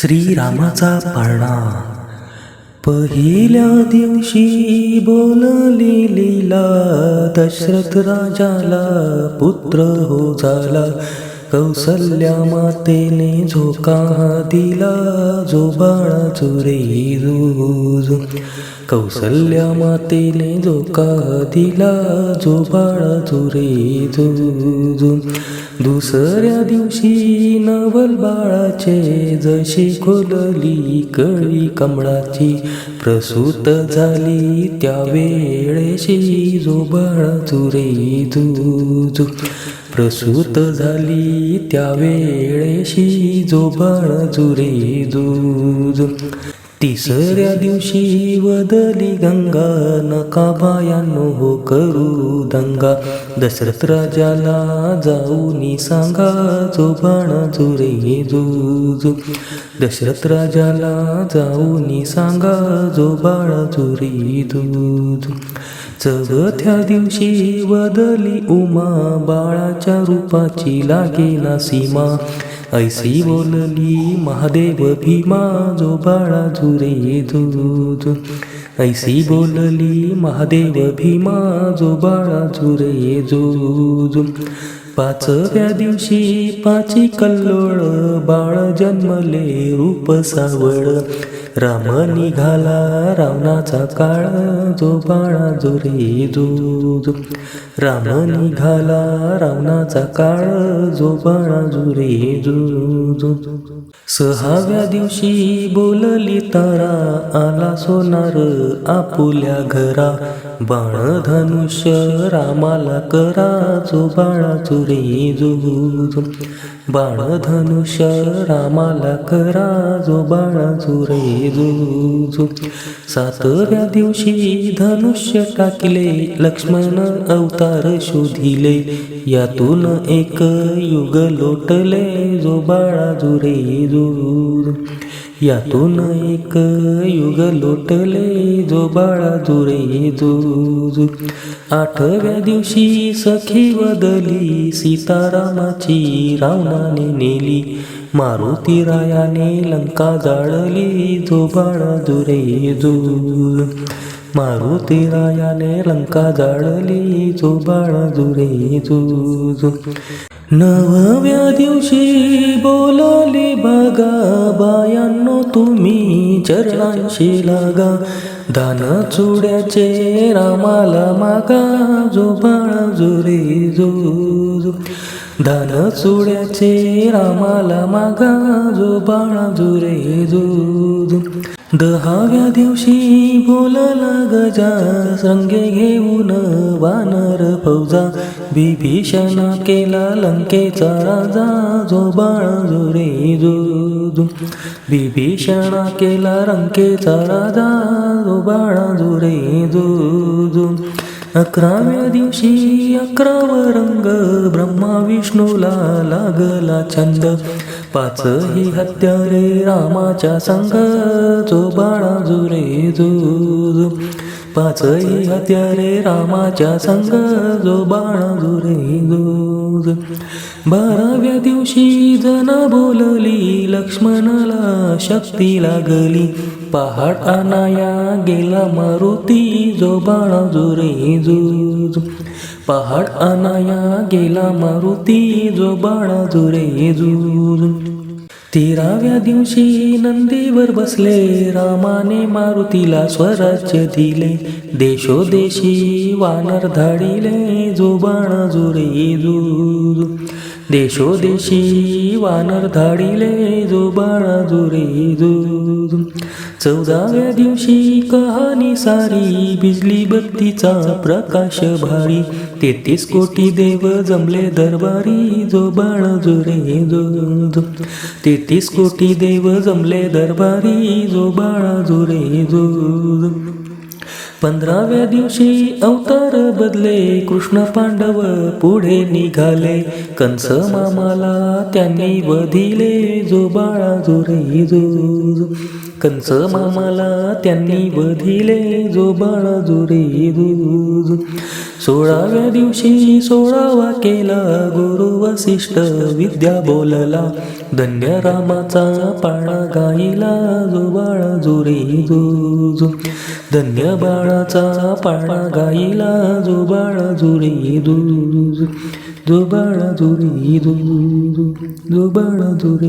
श्रीरामाचा पाळणा. पहिल्या दिवशी बोलली लीला दशरथ राजाला पुत्र हो झाला. कौसल्या मातेने झोका दिला जो बाळा चुरे जो कौसल्या मातेने झोका दिला जो बाळा चुरे जो दुसऱ्या दिवशी नवल बाळाचे जशी खोलली कळी कमळाची प्रसूत झाली त्या वेळेशी जो बाळा चुरे जू प्रसूत झाली त्या वेळेशी जो बाळा तिसऱ्या दिवशी वदली गंगा नका बायानो हो करू दंगा. दशरथ राजाला जाऊनी सांगा जोबाण जुरे जूज दशरथ राजाला जाऊनी सांगा जो बाळा चोरी दूध चौथ्या दिवशी बदली उमा बाळाच्या रूपाची लागे ना सीमा. ऐसी बोलली महादेव भीमा जो बाळा झुरे दूध. ऐसी बोलली महादेव भीमा जो बाळा झुरे जू पाचव्या दिवशी पाची कल्लोळ बाळ जन्मले रूप सावळ राम निघाला रावणाचा काळ जो बाळा जुरे जो राम निघाला रावणाचा काळ जो बाळा जुरे जो सहाव्या दिवशी बोलली तारा आला सोनार आपुल्या घरा. बाण धनुष्य रामाला करा जो बाळा चुरी जू बाण धनुष्य रामाला करा जो बाळा जुरे जू सातव्या दिवशी धनुष्य टाकले लक्ष्मण अवतार शोधिले. यातून एक युग लोटले जो बाळा जुरे जो यातून एक युग लोटले जो बाळा जुरे दूर. आठव्या दिवशी सखी बदली सीतारामाची रावणाने नेली. मारुती रायाने लंका जाळली जो बाळा दुरे दूर. मारुती रायाने लंका जाळली जो बाळा दुरे दूर. नवव्या दिवशी बोलाली बघा बायांनो तुम्ही चरणांशी लागा. दान चुड्याचे रामाला मागा जो बाळा जुरे जो दान चुड्याचे रामाला मागा जो बाळा जुरे जो दहाव्या दिवशी बोलला गजा संगे घेऊन वानर फौजा. बिभीषण केला लंकेचा राजा जो बाळा जुरे जो बिभीषण केला लंकेचा राजा जो बाळा जुरे जो अकराव्या दिवशी अकराव रंग महाविष्णूला विष्णूला लागला छंद. पाचही हत्यारे रामाच्या संग. जो बाळा जुरे जो पाचही हत्यारे रामाच्या संग. जो बाळा जुरे जो बाराव्या दिवशी जना बोलली लक्ष्मणाला शक्ती लागली. पहाड आणाया गेला मारुती. जो बाळा जुरे जू. पहाड अनाया गेला मारुती जो बाळा जुरे तेराव्या दिवशी नंदीवर बसले रामाने मारुतीला स्वराज्य दिले. देशोदेशी वानर धाडिले जो बाणा जुरे जू देशोदेशी वानर धाडिले जो बाळा जुरे जूर चौदाव्या दिवशी कहाणी सारी बिजली बत्तीचा प्रकाश भारी. तेहतीस कोटी देव जमले दरबारी जो बाळ जुरे जो तेहतीस कोटी देव जमले दरबारी जो बाळा जुरे जो. पंधराव्या दिवशी अवतार बदले कृष्ण पांडव पुढे निघाले. कंस मामाला त्यांनी वधिले जो बाळा जुरे जो कंस मामाला त्यांनी वधिले जो बाळा जुरे दूध. सोळाव्या दिवशी सोळावा केला गुरु वसिष्ठ विद्या बोलला. धन्य रामाचा पाळा गाईला जो बाळा जुरे दूध. धन्य बाळाचा पाळा गाईला जो बाळा जुरे दूध जो बाळा जुरे दूध जो बाळा दूध